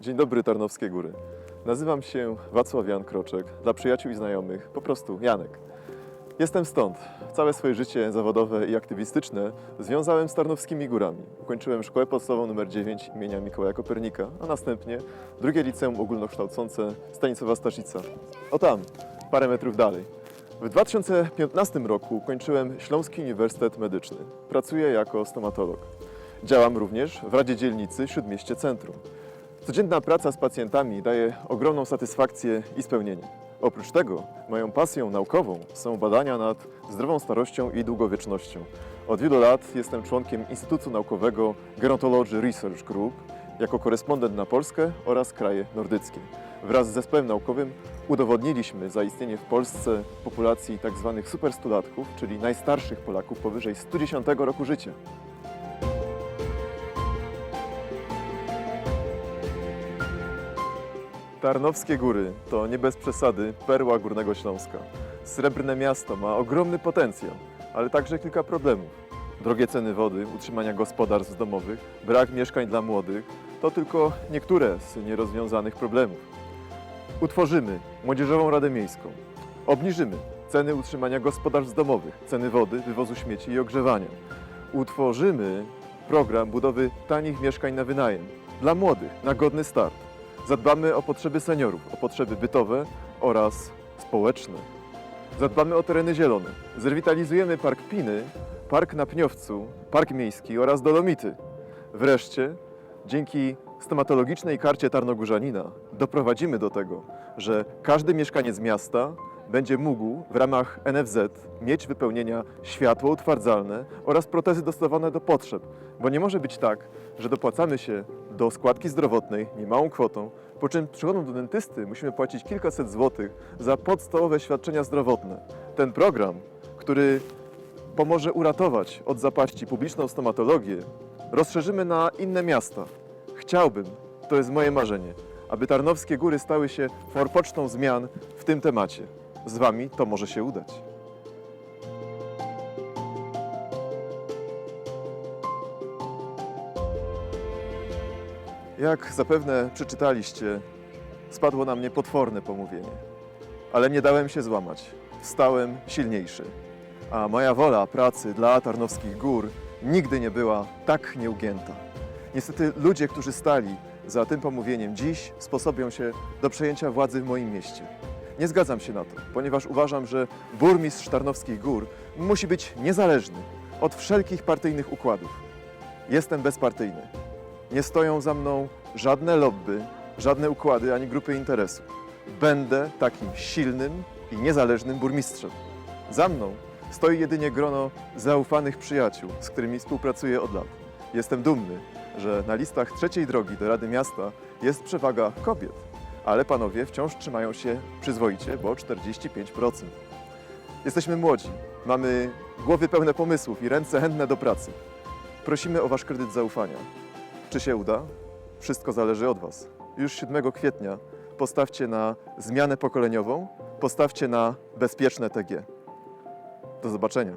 Dzień dobry, Tarnowskie Góry. Nazywam się Wacław Jan Kroczek, dla przyjaciół i znajomych po prostu Janek. Jestem stąd. Całe swoje życie zawodowe i aktywistyczne związałem z Tarnowskimi Górami. Ukończyłem szkołę podstawową nr 9 imienia Mikołaja Kopernika, a następnie drugie liceum ogólnokształcące Stanisława Staszica. O tam, parę metrów dalej. W 2015 roku ukończyłem Śląski Uniwersytet Medyczny. Pracuję jako stomatolog. Działam również w Radzie Dzielnicy Śródmieście Centrum. Codzienna praca z pacjentami daje ogromną satysfakcję i spełnienie. Oprócz tego moją pasją naukową są badania nad zdrową starością i długowiecznością. Od wielu lat jestem członkiem Instytutu Naukowego Gerontology Research Group jako korespondent na Polskę oraz kraje nordyckie. Wraz z zespołem naukowym udowodniliśmy zaistnienie w Polsce populacji tzw. superstulatków, czyli najstarszych Polaków powyżej 110 roku życia. Tarnowskie Góry to nie bez przesady perła Górnego Śląska. Srebrne miasto ma ogromny potencjał, ale także kilka problemów. Drogie ceny wody, utrzymania gospodarstw domowych, brak mieszkań dla młodych to tylko niektóre z nierozwiązanych problemów. Utworzymy Młodzieżową Radę Miejską. Obniżymy ceny utrzymania gospodarstw domowych, ceny wody, wywozu śmieci i ogrzewania. Utworzymy program budowy tanich mieszkań na wynajem dla młodych, na godny start. Zadbamy o potrzeby seniorów, o potrzeby bytowe oraz społeczne. Zadbamy o tereny zielone. Zrewitalizujemy Park Piny, Park na Pniowcu, Park Miejski oraz Dolomity. Wreszcie, dzięki stomatologicznej karcie Tarnogórzanina doprowadzimy do tego, że każdy mieszkaniec miasta będzie mógł w ramach NFZ mieć wypełnienia światło utwardzalne oraz protezy dostosowane do potrzeb, bo nie może być tak, że dopłacamy się do składki zdrowotnej niemałą kwotą, po czym przychodząc do dentysty musimy płacić kilkaset złotych za podstawowe świadczenia zdrowotne. Ten program, który pomoże uratować od zapaści publiczną stomatologię, rozszerzymy na inne miasta. Chciałbym, to jest moje marzenie, aby Tarnowskie Góry stały się forpocztą zmian w tym temacie. Z Wami to może się udać. Jak zapewne przeczytaliście, spadło na mnie potworne pomówienie, ale nie dałem się złamać. Wstałem silniejszy, a moja wola pracy dla Tarnowskich Gór nigdy nie była tak nieugięta. Niestety ludzie, którzy stali za tym pomówieniem, dziś sposobią się do przejęcia władzy w moim mieście. Nie zgadzam się na to, ponieważ uważam, że burmistrz Tarnowskich Gór musi być niezależny od wszelkich partyjnych układów. Jestem bezpartyjny. Nie stoją za mną żadne lobby, żadne układy ani grupy interesów. Będę takim silnym i niezależnym burmistrzem. Za mną stoi jedynie grono zaufanych przyjaciół, z którymi współpracuję od lat. Jestem dumny, że na listach trzeciej drogi do Rady Miasta jest przewaga kobiet, ale panowie wciąż trzymają się przyzwoicie, bo 45%. Jesteśmy młodzi, mamy głowy pełne pomysłów i ręce chętne do pracy. Prosimy o Wasz kredyt zaufania. Czy się uda? Wszystko zależy od Was. Już 7 kwietnia postawcie na zmianę pokoleniową, postawcie na bezpieczne TG. Do zobaczenia.